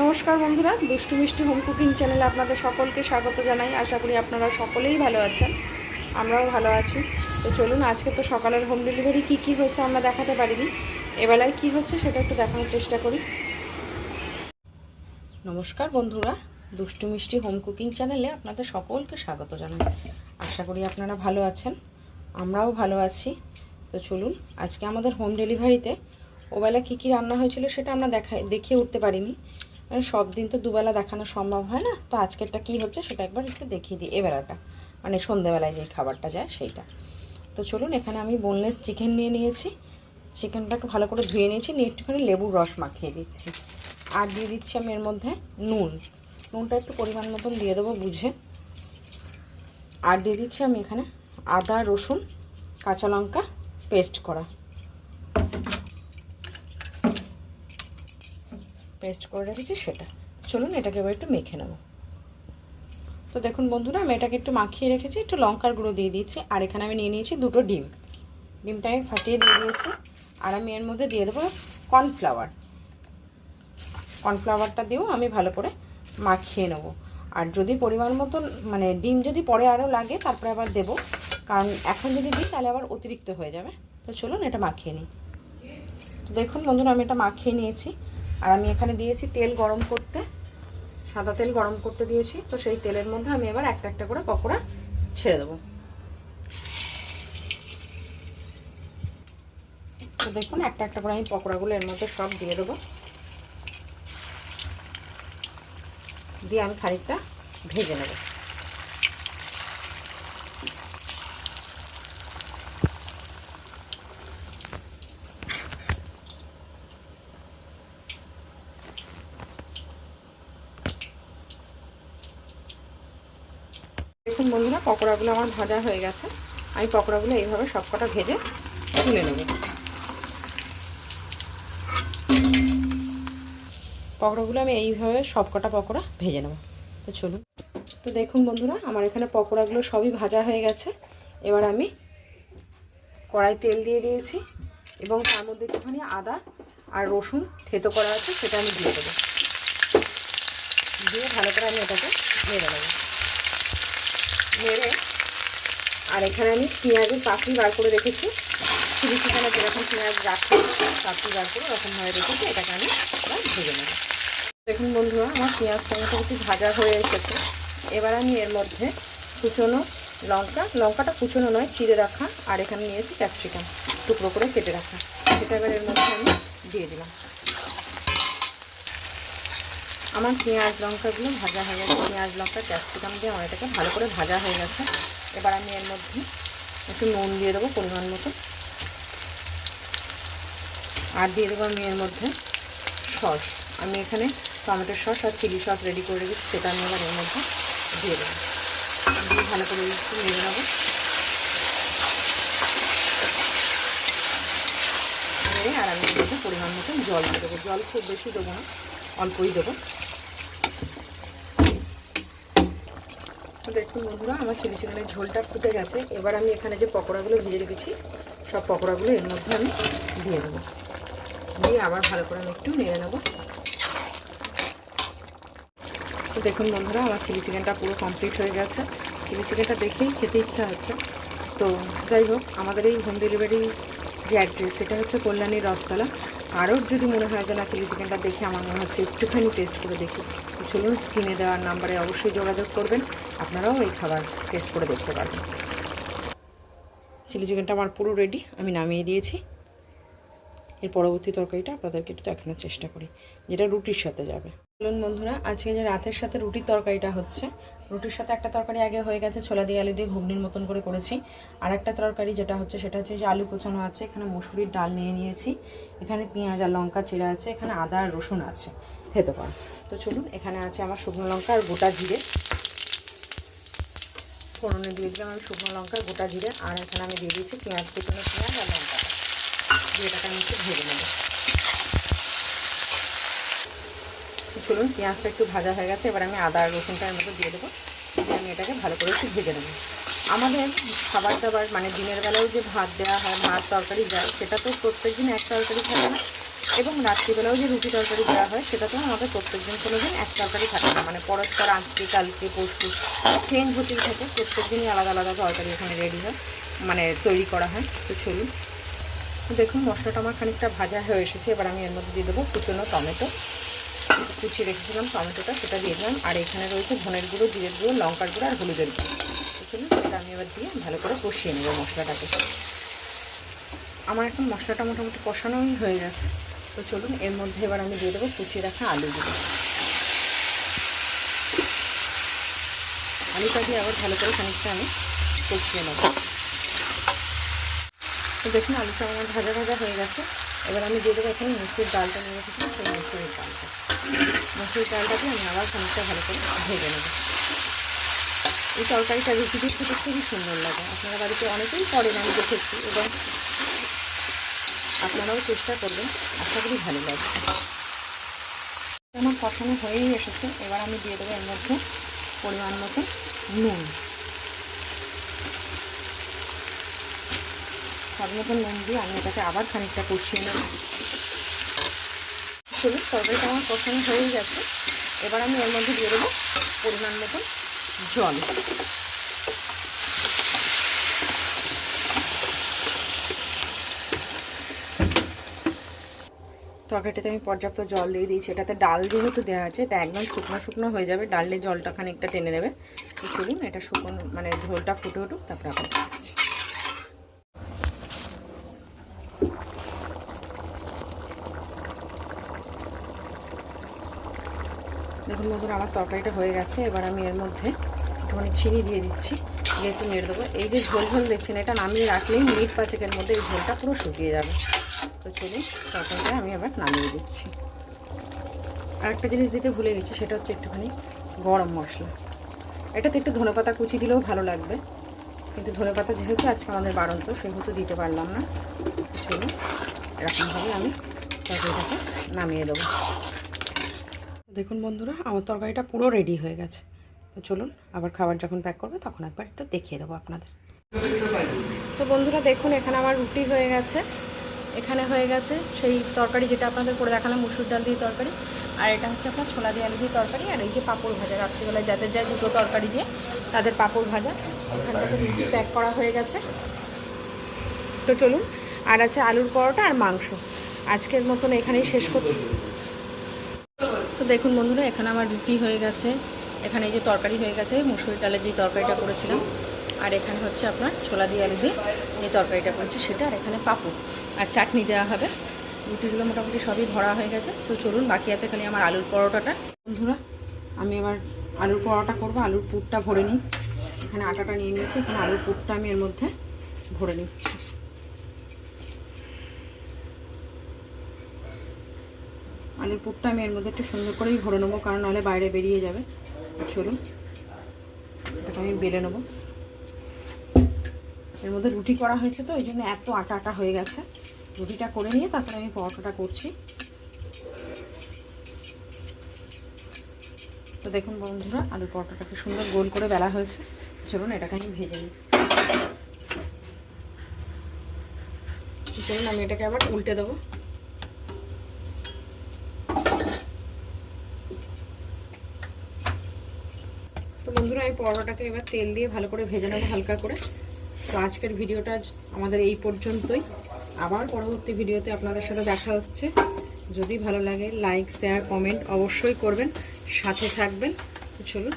নমস্কার বন্ধুরা, দুষ্টু মিষ্টি হোম কুকিং চ্যানেলে আপনাদের সকলকে স্বাগত জানাই। আশা করি আপনারা সকলেই ভালো আছেন, আমরাও ভালো আছি। তো চলুন, আজকে তো সকালের হোম ডেলিভারি কী কী হয়েছে আমরা দেখাতে পারিনি। এবেলায় কী হচ্ছে সেটা একটু দেখানোর চেষ্টা করি। নমস্কার বন্ধুরা, দুষ্টু মিষ্টি হোম কুকিং চ্যানেলে আপনাদের সকলকে স্বাগত জানাই। আশা করি আপনারা ভালো আছেন, আমরাও ভালো আছি। তো চলুন, আজকে আমাদের হোম ডেলিভারিতে ওবেলা কী কী রান্না হয়েছিল সেটা আমরা দেখা দেখিয়ে উঠতে পারিনি। সব দিন তো দুবেলা দেখানো সম্ভব হয় না। তো আজকেরটা কী হচ্ছে সেটা একবার একটু দেখিয়ে দিই। এবেলাটা মানে সন্ধেবেলায় যে খাবারটা যায় সেইটা। তো চলুন, এখানে আমি বোনলেস চিকেন নিয়ে নিয়েছি। চিকেনটাকে ভালো করে ধুয়ে নিয়েছি, নিয়ে একটুখানি লেবুর রস মাখিয়ে দিচ্ছি। আর দিয়ে দিচ্ছি আমি এর মধ্যে নুন। নুনটা একটু পরিমাণ মতন দিয়ে দেবো বুঝে। আর দিয়ে দিচ্ছি আমি এখানে আদা, রসুন, কাঁচা লঙ্কা, পেস্ট করা। পেস্ট করে রেখেছি সেটা। চলুন এটাকে এবার একটু মেখে নেব। তো দেখুন বন্ধুরা, আমি এটাকে একটু মাখিয়ে রেখেছি, একটু লঙ্কার গুঁড়ো দিয়ে দিয়েছি, আর এখানে আমি নিয়ে নিয়েছি দুটো ডিম। ডিমটা আমি ফাটিয়ে দিয়ে দিয়েছি, আর আমি এর মধ্যে দিয়ে দেবো কর্নফ্লাওয়ার। কর্নফ্লাওয়ারটা দিয়েও আমি ভালো করে মাখিয়ে নেব। আর যদি পরিমাণ মতন মানে ডিম যদি পরে আরও লাগে, তারপরে আবার দেব। কারণ এখন যদি দিই, তাহলে আবার অতিরিক্ত হয়ে যাবে। তো চলুন এটা মাখিয়ে নিই। তো দেখুন বন্ধুরা, আমি এটা মাখিয়ে নিয়েছি। আর আমি এখানে দিয়েছি তেল গরম করতে, সাদা তেল গরম করতে দিয়েছি। তো সেই তেলের মধ্যে আমি এবার একটা একটা করে পকোড়া ছেড়ে দেবো। তো দেখুন, একটা একটা করে আমি পকোড়াগুলো এর মধ্যে সব দিয়ে দেবো। দিয়ে আমি খানিকটা ভেজে নেব। দেখুন বন্ধুরা পকোড়াগুলো আমার ভাজা হয়ে গেছে। আমি পকোড়াগুলো এইভাবে সবকটা ভেজে তুলে নেব। পকোড়াগুলো আমি এইভাবে সবকটা পকোড়া ভেজে নেব। তো চলুন। তো দেখুন বন্ধুরা, আমার এখানে পকোড়াগুলো সবই ভাজা হয়ে গেছে। এবার আমি কড়াই তেল দিয়ে দিয়েছি এবং তার মধ্যে একটুখানি আদা আর রসুন থেতো করা আছে, সেটা আমি দিয়ে দেবো। দিয়ে ভালো করে আমি এটাকে নেড়ে নেব। নেড়ে আর এখানে আমি পেঁয়াজের পাখি বার করে রেখেছি। চিলি চিকেনে যেরকম পেঁয়াজ রাখি পাখি বার করে ওরকমভাবে রেখেছি, এটাকে আমি ভেজে নেব। দেখুন বন্ধুরা, আমার পেঁয়াজ টমেটো একটু ভাজা হয়ে এসেছে। এবার আমি এর মধ্যে কুচনো লঙ্কা, লঙ্কাটা কুচনো নয়, চিড়ে রাখা, আর এখানে নিয়েছি ক্যাপসিকাম, টুকরো করে কেটে রাখা। সেটা এবার এর মধ্যে আমি দিয়ে দিলাম। আমার পেঁয়াজ লঙ্কাগুলো ভাজা হয়ে গেছে। পেঁয়াজ, লঙ্কা, ক্যাপসিকাম দিয়ে আমার এটাকে ভালো করে ভাজা হয়ে গেছে। এবার আমি এর মধ্যে একটু নুন দিয়ে দেবো পরিমাণ মতো। আর দিয়ে দেবো আমি এর মধ্যে সস। আমি এখানে টমেটোর সস আর চিলি সস রেডি করে রেখেছি, সেটা আমি এবার এর মধ্যে দিয়ে দেবো। দিয়ে ভালো করে একটু নেড়ে নেব। আর আমি এর মধ্যে পরিমাণ মতো জল দিয়ে দেবো। জল খুব বেশি দেবো না, অল্পই দেবো। দেখুন বন্ধুরা আমার চিলি চিকেনের ঝোলটা ফুটে গেছে। এবার আমি এখানে যে পকোড়াগুলো ভেজে রেখেছি, সব পকোড়াগুলো এর মধ্যে আমি দিয়ে দেবো। দিয়ে আবার ভালো করে আমি একটু নেড়ে নেব। তো দেখুন বন্ধুরা, আমার চিলি চিকেনটা পুরো কমপ্লিট হয়ে গেছে। চিলি চিকেনটা দেখেই খেতে ইচ্ছা হচ্ছে। তো যাই হোক, আমাদের এই হোম ডেলিভারি যে অ্যাড্রেস, সেটা হচ্ছে কল্যাণী রথতলা। আরও যদি মনে হয় যে না, চিলি চিকেনটা দেখে আমার মনে হচ্ছে একটুখানি টেস্ট করে দেখি। চলুন স্ক্রিনে দেওয়ার নাম্বারে অবশ্যই যোগাযোগ করবেন। আপনারাও এই খাবার টেস্ট করে দেখতে পারবেন চিলি চিকেনটা আমার পুরো রেডি আমি নামিয়ে দিয়েছি। এর পরবর্তী তরকারিটা আপনাদেরকে একটু দেখানোর চেষ্টা করি, যেটা রুটির সাথে যাবে। চলুন বন্ধুরা, আজকে যে রাতের সাথে রুটির তরকারিটা হচ্ছে, রুটির সাথে একটা তরকারি আগে হয়ে গেছে, ছোলা দিয়ে আলু দিয়ে ঘুগনির মতন করে করেছি। আর একটা তরকারি যেটা হচ্ছে, সেটা হচ্ছে যে আলু কোচানো আছে, এখানে মুসুরির ডাল নিয়ে নিয়েছি, এখানে পেঁয়াজ আর লঙ্কা চিরা আছে, এখানে আদা আর রসুন আছে থেতো করা। তো চলুন, এখানে আছে আমার শুকনো লঙ্কা আর গোটা জিরে। ফোড়নে দিয়ে দিলাম আমি শুকনো লঙ্কা গোটা জিরে, আর এখানে আমি দিয়ে দিয়েছি পেঁয়াজ কুচনো, পেঁয়াজ আর লঙ্কা। দিয়ে এটাকে আমি একটু ভেজে নেব। চলুন, পেঁয়াজটা একটু ভাজা হয়ে গেছে, এবার আমি আদা আর রসুনটা এর মধ্যে দিয়ে দেবো। দিয়ে আমি এটাকে ভালো করে একটু ভেজে নেব। আমাদের খাবার দাবার মানে দিনের বেলাও যে ভাত দেওয়া হয় ভাত তরকারি যায় সেটা তো প্রত্যেক দিন এক তরকারি থাকে না। এবং রাত্রিবেলাও যে রুটি তরকারি দেওয়া হয় সেটাতেও আমাদের প্রত্যেকদিন কোনো দিন এক তরকারি থাকে না। মানে পরস্পর আজকে, কালকে, পরশু চেঞ্জ হতেই থাকে। প্রত্যেক দিনই আলাদা আলাদা তরকারি এখানে রেডি হয় মানে তৈরি করা হয়। তো চলুন দেখুন, মশলাটা আমার খানিকটা ভাজা হয়ে এসেছে। এবার আমি এর মধ্যে দিয়ে দেবো কুচনো টমেটো। কুচিয়ে রেখেছিলাম টমেটোটা, সেটা দিয়ে দিলাম। আর এখানে রয়েছে ধনের গুঁড়ো, জিরের গুঁড়ো, লঙ্কার গুঁড়ো আর হলুদের গুঁড়ো। তো সেটা আমি এবার দিয়ে ভালো করে কষিয়ে নেব মশলাটাকে। আমার এখন মশলাটা মোটামুটি কষানোই হয়ে গেছে। তো চলুন, এর মধ্যে এবার আমি দিয়ে দেবো কুচিয়ে রাখা আলুগুলো। আলুটা দিয়ে আবার ভালো করে খানিকটা আমি কষিয়ে নেব। দেখুন আলুটা আমার ভাজা ভাজা হয়ে গেছে। এবার আমি দিয়ে দেবো এখানে মুসুর ডালটা নিয়ে রেখেছিলাম সেই মুসুরের ডালটা। মুসুর ডালটা দিয়ে আমি আবার খানিকটা ভালো করে ভেজে নেব। এই তরকারিটা রুটি দিয়ে খেতে খুবই সুন্দর লাগে। আপনারা বাড়িতে অনেকেই করেন, আমি দেখেছি, এবং আপনারাও চেষ্টা করবেন। আশা করি ভালো লাগবে। আমার কষানো হয়েই এসেছে। এবার আমি দিয়ে দেবো এর মধ্যে পরিমাণ মতো নুন। স্বাদ মতন নুন দিয়ে আমি এটাকে আবার খানিকটা কষিয়ে নেব। চলুন, তরকারিটা আমার কষানো হয়েই গেছে। এবার আমি এর মধ্যে দিয়ে দেবো পরিমাণ মতন জল। তরকারিটাতে আমি পর্যাপ্ত জল দিয়ে দিয়েছি। এটাতে ডাল যেহেতু দেওয়া আছে, এটা একদম শুকনো শুকনো হয়ে যাবে। ডালে জলটা খানিকটা টেনে নেবে। চলুন, এটা শুকনো মানে ঝোলটা ফুটে উঠুক, তারপরে আবার দেখুন বন্ধুরা আমার তরকারিটা হয়ে গেছে, এবার আমি এর মধ্যে একটুখানি চিনি দিয়ে দিচ্ছি, দিয়ে একটু নেড়ে দেবো। এই যে ঝোল ঝোল দেখছেন, এটা নামিয়ে রাখলেই মিনিট পাঁচেকের মধ্যে এই ঝোলটা পুরো শুকিয়ে যাবে। তো চলুন, তরকারিটা আমি আবার নামিয়ে দিচ্ছি। আরেকটা জিনিস দিতে ভুলে গেছি, সেটা হচ্ছে একটুখানি গরম মশলা। এটাতে একটু ধনেপাতা কুচি দিলেও ভালো লাগবে, কিন্তু ধনেপাতা যেহেতু আজকে আমাদের বাড়ন্ত, সেহেতু দিতে পারলাম না। চলুন, এরকমভাবে আমি তরকারিটাকে নামিয়ে দেবো। দেখুন বন্ধুরা, আমার তরকারিটা পুরো রেডি হয়ে গেছে। তো চলুন, আবার খাবার যখন প্যাক করবে, তখন একবার একটু দেখিয়ে দেবো আপনাদের। তো বন্ধুরা, দেখুন, এখানে আমার রুটি হয়ে গেছে। এখানে হয়ে গেছে সেই তরকারি যেটা আপনাদের করে দেখালাম, মুসুর ডাল দিয়ে তরকারি। আর এটা হচ্ছে আপনার ছোলা দিয়ে আলু দিয়ে তরকারি, আর এই যে পাঁপড় ভাজা, রাত্রিবেলায় যাদের যায় দুটো তরকারি দিয়ে, তাদের পাঁপড় ভাজা। এখানটাতে রুটি প্যাক করা হয়ে গেছে। তো চলুন, আর আছে আলুর পরোটা আর মাংস। আজকের মতন এখানেই শেষ করতে তো দেখুন বন্ধুরা, এখানে আমার রুটি হয়ে গেছে। এখানে এই যে তরকারি হয়ে গেছে, মুসুরি ডালের যে তরকারিটা করেছিলাম। আর এখানে হচ্ছে আপনার ছোলা দিয়ে আলু দিয়ে যে তরকারিটা করেছি সেটা, আর এখানে পাপড়। আর চাটনি দেওয়া হবে। রুটিগুলো মোটামুটি সবই ভরা হয়ে গেছে। তো চলুন, বাকি আছে খালি আমার আলুর পরোটাটা। বন্ধুরা, আমি এবার আলুর পরোটা করব। আলুর পুরটা ভরে নিই। এখানে আটাটা নিয়ে নিয়েছি। এখানে আলুর পুরটা আমি এর মধ্যে ভরে নিচ্ছি। আলুর পুরটা আমি এর মধ্যে একটু সুন্দর করেই ভরে নেব, কারণ নাহলে বাইরে বেরিয়ে যাবে। চলুন, এটাকে আমি বেলে নেব। এর মধ্যে রুটি করা হয়েছে তো ওই জন্য এত আটা আটা হয়ে গেছে। রুটিটা করে নিয়ে তারপরে আমি পরোটাটা করছি। তো দেখুন বন্ধুরা, আলুর পরোটাটাকে সুন্দর গোল করে বেলা হয়েছে। চলুন, এটাকে আমি ভেজে নিই। চলুন, আমি এটাকে আবার উল্টে দেবো। বন্ধুরা, এই পরোটাকে এবার তেল দিয়ে ভালো করে ভেজে নেব হালকা করে। তো আজকের ভিডিওটা আমাদের এই পর্যন্তই। আবার পরবর্তী ভিডিওতে আপনাদের সাথে দেখা হচ্ছে। যদি ভালো লাগে লাইক শেয়ার কমেন্ট অবশ্যই করবেন। সাথে থাকবেন। চলুন।